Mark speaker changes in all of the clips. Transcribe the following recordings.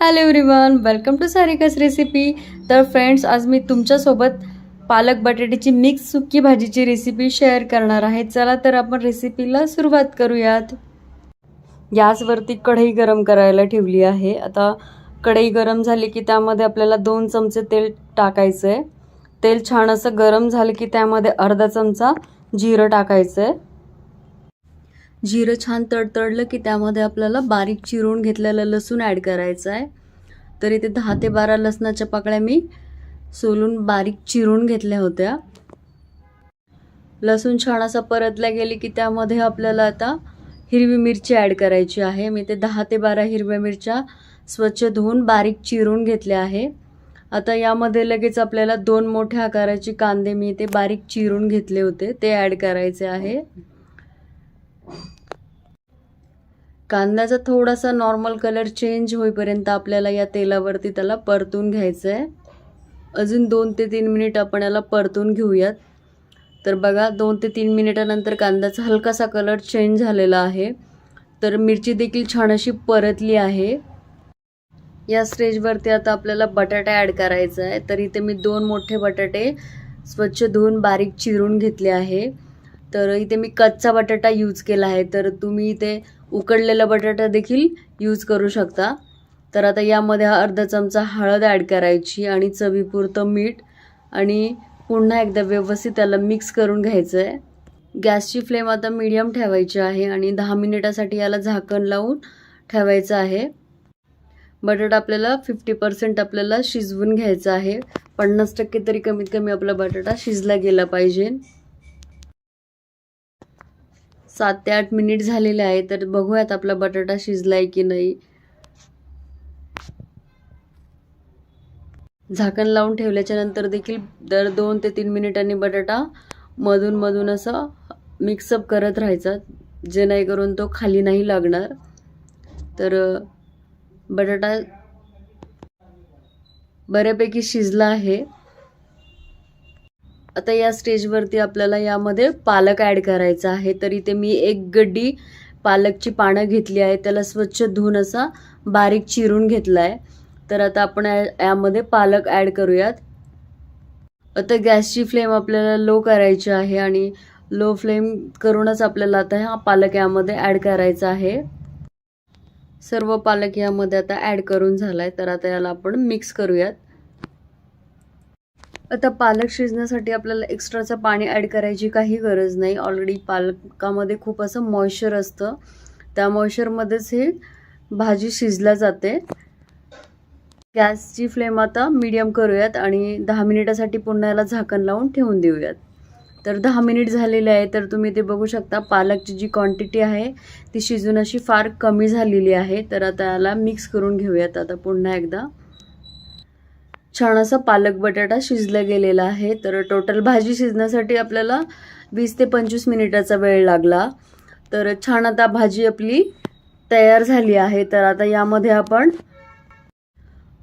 Speaker 1: Hello everyone welcome to Sarika's recipe तर friends आज मी तुमच्यासोबत पालक बटाट्याची मिक्स सुकी भाजीची रेसिपी शेअर करणार आहे. चला तर आपण रेसिपीला सुरुवात करूयात. गॅसवरती कढई गरम करायला ठेवली आहे. आता कढई गरम झाली की त्यामध्ये आपल्याला दोन चमचे तेल टाकायचं आहे तेल छान असं गरम झालं की त्यामध्ये अर्धा चमचा जिरं टाकायचं आहे जिरं छान तडतडलं की त्यामध्ये आपल्याला बारीक चिरून घेतलेलं लसूण ॲड करायचं आहे. तर इथे दहा ते बारा लसणाच्या पाकळ्या मी सोलून बारीक चिरून घेतल्या होत्या. लसूण छान असा परतल्या गेली की त्यामध्ये आपल्याला आता हिरवी मिरची ॲड करायची आहे. मी ते दहा ते बारा हिरव्या मिरच्या स्वच्छ धुवून बारीक चिरून घेतल्या आहे. आता यामध्ये लगेच आपल्याला दोन मोठ्या आकाराचे कांदे मी ते बारीक चिरून घेतले होते. ते ॲड करायचे आहे. कांद्याचा थोडासा नॉर्मल कलर चेंज होईपर्यंत आपल्याला या तेलावरती त्याला परतून घ्यायचं आहे अजून दोन ते तीन मिनिट आपण याला परतून घेऊयात. तर बघा दोन ते तीन मिनिटानंतर कांद्याचा हलकासा कलर चेंज झालेला आहे. तर मिरची देखील छान अशी परतली आहे. या स्टेजवरती आता आपल्याला बटाटा ॲड करायचा आहे तर इथे मी दोन मोठे बटाटे स्वच्छ धुवून बारीक चिरून घेतले आहे. तर इथे मी कच्चा बटाटा यूज केला आहे. तर तुम्ही इथे उकडलेला बटाटा देखील यूज करू शकता. तर आता यामध्ये हा अर्धा चमचा हळद ॲड करायची आणि चवीपुरतं मीठ आणि पुन्हा एकदा व्यवस्थित त्याला मिक्स करून घ्यायचं आहे गॅसची फ्लेम आता मीडियम ठेवायची आहे आणि दहा मिनिटासाठी याला झाकण लावून ठेवायचं आहे. बटाटा आपल्याला फिफ्टी पर्सेंट आपल्याला शिजवून घ्यायचा आहे. पन्नास टक्के तरी कमीत कमी आपला बटाटा शिजला गेला पाहिजे. सात ते आठ मिनिट झालेले आहे तर बघूयात आपला बटाटा शिजलाय की नाही. झाकण लावून ठेवल्याच्या नंतर देखील दर दोन ते तीन मिनिटांनी बटाटा मधून मधून असं मिक्सअप करत राहायचा जेणेकरून तो खाली नाही लागणार. तर बटाटा बऱ्यापैकी शिजला आहे. आता या स्टेजवरती आपल्याला यामध्ये पालक ॲड करायचा आहे. तर इथे मी एक गड्डी पालकची पानं घेतली आहे. त्याला स्वच्छ धुवून असा बारीक चिरून घेतला आहे तर आता आपण यामध्ये पालक ॲड करूयात. आता गॅसची फ्लेम आपल्याला लो करायची आहे आणि लो फ्लेम करूनच आपल्याला आता हा पालक यामध्ये ॲड करायचा आहे. सर्व पालक यामध्ये आता ॲड करून झाला आहे तर आता याला आपण मिक्स करूयात. आता पालक शिजण्यासाठी आपल्याला एक्स्ट्राचं पाणी ॲड करायची काही गरज नाही. ऑलरेडी पालकामध्ये खूप असं मॉइश्चर असतं. त्या मॉइश्चरमध्येच हे भाजी शिजल्या जाते. गॅसची फ्लेम आता मीडियम करूयात आणि दहा मिनिटासाठी पुन्हा याला झाकण लावून ठेवून देऊयात. तर दहा मिनिट झालेले आहे तर तुम्ही ते बघू शकता. पालकची जी क्वांटिटी आहे ती शिजून अशी फार कमी झालेली आहे. तर आता याला मिक्स करून घेऊयात. आता पुन्हा एकदा. छान असा पालक बटाटा शिजला गेलेला आहे. तर टोटल भाजी शिजण्यासाठी आपल्याला वीस ते पंचवीस मिनिटाचा वेळ लागला. तर छान आता भाजी आपली तयार झाली आहे. तर आता यामध्ये आपण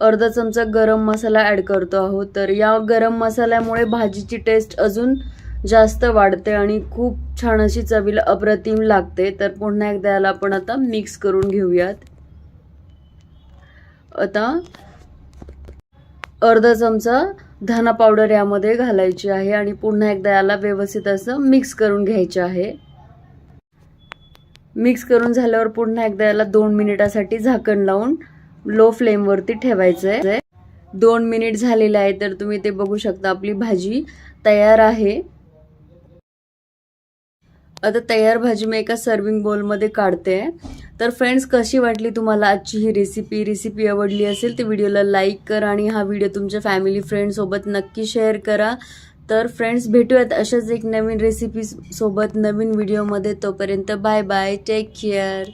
Speaker 1: अर्धा चमचा गरम मसाला ॲड करतो आहोत. तर या गरम मसाल्यामुळे भाजीची टेस्ट अजून जास्त वाढते आणि खूप छान अशी चवीला अप्रतिम लागते. तर पुन्हा एकदा याला आपण आता मिक्स करून घेऊयात. आता अर्धा चमचा धना पावडर यामध्ये घालायची आहे आणि पुन्हा एकदा याला व्यवस्थित असं मिक्स करून घ्यायचे आहे. मिक्स करून झाल्यावर पुन्हा एकदा याला दोन मिनिटासाठी झाकण लावून लो फ्लेमवरती ठेवायचं आहे दोन मिनिट झालेले आहे तर तुम्ही ते बघू शकता. आपली भाजी तयार आहे. आता तयार भाजी मी एका सर्विंग बोलमध्ये काढते. तर फ्रेंड्स कशी वाटली तुम्हाला आजची ही रेसिपी रेसिपी आवडली असेल तर व्हिडिओला लाईक करा आणि हा व्हिडिओ तुमच्या फॅमिली फ्रेंडसोबत नक्की शेअर करा. तर फ्रेंड्स भेटूयात अशाच एक नवीन रेसिपी सोबत नवीन व्हिडिओमध्ये तोपर्यंत बाय बाय टेक केअर